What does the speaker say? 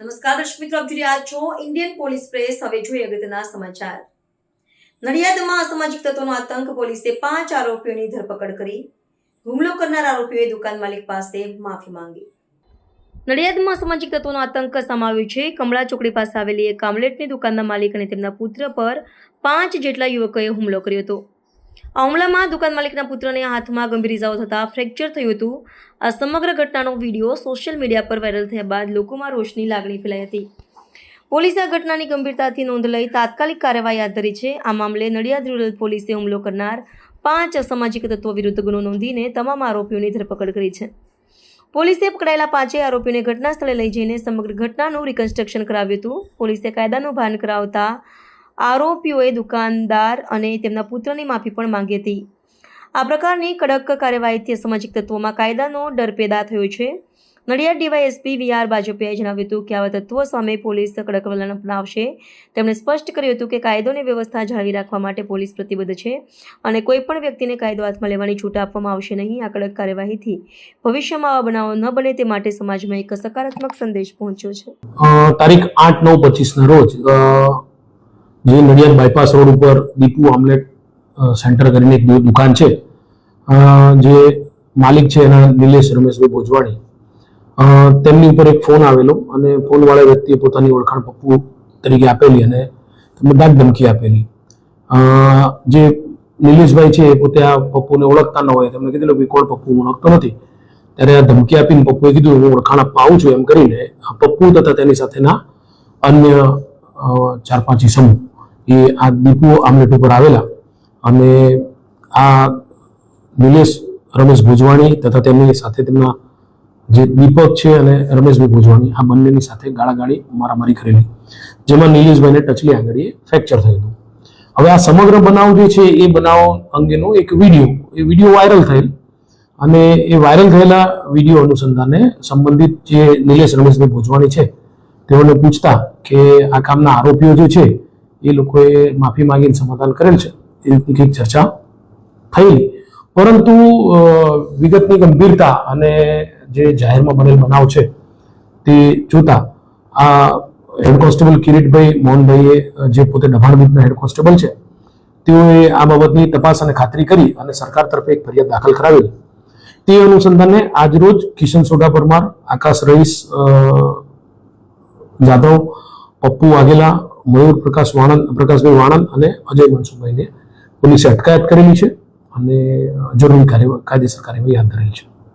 નમસ્કાર, દર્શક મિત્રો, આપ જોઈ રહ્યા છો ઇન્ડિયન પોલીસ પ્રેસ હવે જોઈએ અગત્યના સમાચાર. નડિયાદમાં અસામાજિક તત્વોનો આતંક, પોલીસે પાંચ આરોપીઓની ધરપકડ કરી. હુમલો કરનાર આરોપીઓએ દુકાન માલિક પાસે માફી માંગી. નડિયાદમાં અસામાજિક તત્વોનો આતંક સમાવ્યો છે. કમળા ચોકડી પાસે આવેલી એક કામલેટની દુકાનના માલિક અને તેમના પુત્ર પર પાંચ જેટલા યુવકોએ હુમલો કર્યો હતો. આ દુકાન માલિકના પુત્રને હાથમાં ગંભીર ઇજાઓ થતાં ફ્રેક્ચર થયું હતું. આ સમગ્ર ઘટનાનો વીડિયો સોશિયલ મીડિયા પર વાયરલ થયા બાદ લોકોમાં રોષની લાગણી ફેલાઈ હતી. પોલીસે આ ઘટનાની ગંભીરતાથી નોંધ લઈ તાત્કાલિક કાર્યવાહી હાથ ધરી છે. આ મામલે નડિયાદ રૂરલ પોલીસે હુમલો કરનાર પાંચ અસામાજિક તત્વો વિરુદ્ધ ગુનો નોંધીને તમામ આરોપીઓની ધરપકડ કરી છે. પોલીસે પકડાયેલા પાંચેય આરોપીઓને ઘટના સ્થળે લઈ જઈને સમગ્ર ઘટનાનું રિકન્સ્ટ્રક્શન કરાવ્યું હતું. પોલીસે કાયદાનું ભાન કરાવતા આરોપીઓએ દુકાનદાર અને તેમના પુત્રની માફી પણ માંગી હતી. આ પ્રકારની કડક કાર્યવાહીથી અસામાજિક તત્વોમાં કાયદાનો ડર પેદા થયો છે. નડિયાદ ડીવાયએસપી વી આર બાજપેયીએ જણાવ્યું હતું કે આવા તત્વો સામે પોલીસ કડક વલણ અપનાવશે. તેમણે સ્પષ્ટ કર્યું હતું કે કાયદો અને વ્યવસ્થા જાળવી રાખવા માટે પોલીસ પ્રતિબદ્ધ છે અને કોઈપણ વ્યક્તિને કાયદો હાથમાં લેવાની છૂટ આપવામાં આવશે નહીં. આ કડક કાર્યવાહીથી ભવિષ્યમાં આવા બનાવો ન બને તે માટે સમાજમાં એક સકારાત્મક સંદેશ પહોંચ્યો છે. તારીખ આઠ નવ પચીસના રોજ જે નડિયાદ બાયપાસ રોડ ઉપર દીપુ આમલેટ સેન્ટર કરીને એક દુકાન છે. જે માલિક છે એના નિલેશ રમેશભાઈ ભોજવાણી. તેમની ઉપર એક ફોન આવેલો અને ફોનવાળા વ્યક્તિએ પોતાની ઓળખાણ પપ્પુ તરીકે આપેલી અને બધા ધમકી આપેલી. જે નિલેશભાઈ છે એ પોતે આ પપ્પુને ઓળખતા ન હોય તેમણે કીધેલું કે કોણ પપ્પુ ઓળખતો નથી. ત્યારે આ ધમકી આપીને પપ્પુએ કીધું, હું ઓળખાણ આપવા આવું છું, એમ કરીને પપ્પુ તથા તેની સાથેના અન્ય ચાર પાંચ ઇસમો એ આ દીપો આમલેટ ઉપર આવેલા અને આ નિલેશ રમેશ ભુજવાણી તથા તેમની સાથે તેમના જે દીપક છે અને રમેશભાઈ ભુજવાણી, આ બંનેની સાથે ગાળાગાળી મારામારી કરેલી, જેમાં નિલેશભાઈને ટચલી આંગળીએ ફ્રેક્ચર થયેલું. હવે આ સમગ્ર બનાવ જે છે એ બનાવ અંગેનો એક વીડિયો, એ વીડિયો વાયરલ થયેલ અને એ વાયરલ થયેલા વીડિયો અનુસંધાને સંબંધિત જે નિલેશ રમેશભાઈ ભોજવાણી છે, તેઓને પૂછતા કે આ કામના આરોપીઓ જે છે એ લોકોએ માફી માંગીને સમાધાન કરેલ છે. એ રીતની કંઈક ચર્ચા થયેલી પરંતુ વિગતની ગંભીરતા અને જે જાહેરમાં બનેલ બનાવ છે તે જોતા આ હેડ કોન્સ્ટેબલ કિરીટભાઈ મોહનભાઈએ જે પોતે દબાણ વિંગના હેડ કોન્સ્ટેબલ છે તેઓએ આ બાબતની તપાસ અને ખાતરી કરી અને સરકાર તરફે એક ફરિયાદ દાખલ કરાવેલી. તે અનુસંધાને આજરોજ કિશન સોડા પરમાર આકાશ અ, જાદવ પપ્પુ વાઘેલા મયુર પ્રકાશ વાણંદ, પ્રકાશભાઈ વાણંદ અને અજય મનસુખભાઈને પોલીસે અટકાયત કરેલી છે અને જરૂરી કાર્ય કાયદેસર કાર્યવાહી હાથ ધરેલી છે.